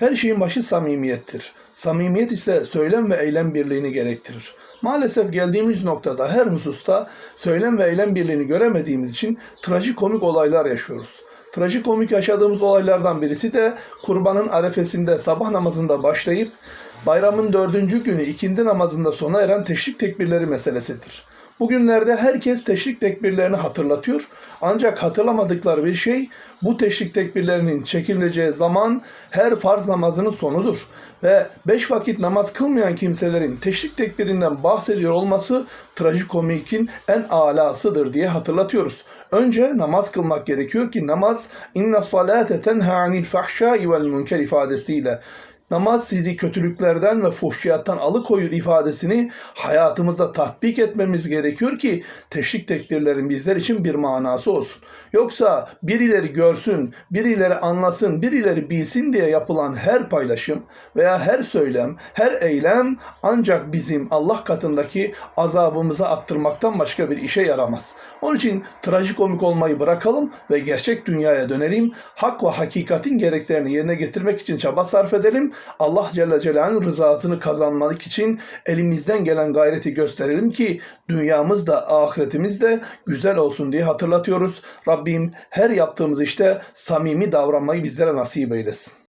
Her şeyin başı samimiyettir. Samimiyet ise söylem ve eylem birliğini gerektirir. Maalesef geldiğimiz noktada her hususta söylem ve eylem birliğini göremediğimiz için trajikomik olaylar yaşıyoruz. Trajikomik yaşadığımız olaylardan birisi de kurbanın arefesinde sabah namazında başlayıp bayramın dördüncü günü ikindi namazında sona eren teşrik tekbirleri meselesidir. Bugünlerde herkes teşrik tekbirlerini hatırlatıyor. Ancak hatırlamadıkları bir şey bu teşrik tekbirlerinin çekileceği zaman her farz namazının sonudur. Ve beş vakit namaz kılmayan kimselerin teşrik tekbirinden bahsediyor olması trajikomikin en alasıdır diye hatırlatıyoruz. Önce namaz kılmak gerekiyor ki namaz inna salate tenha anil fahşai vel münker ifadesiyle Namaz sizi kötülüklerden ve fuhşiyattan alıkoyur ifadesini hayatımızda tatbik etmemiz gerekiyor ki teşrik tekbirlerin bizler için bir manası olsun. Yoksa birileri görsün, birileri anlasın, birileri bilsin diye yapılan her paylaşım veya her söylem, her eylem ancak bizim Allah katındaki azabımızı arttırmaktan başka bir işe yaramaz. Onun için trajikomik olmayı bırakalım ve gerçek dünyaya dönelim. Hak ve hakikatin gereklerini yerine getirmek için çaba sarf edelim. Allah Celle Celaluhu'nun rızasını kazanmak için elimizden gelen gayreti gösterelim ki dünyamız da ahiretimiz de güzel olsun diye hatırlatıyoruz. Rabbim her yaptığımız işte samimi davranmayı bizlere nasip eylesin.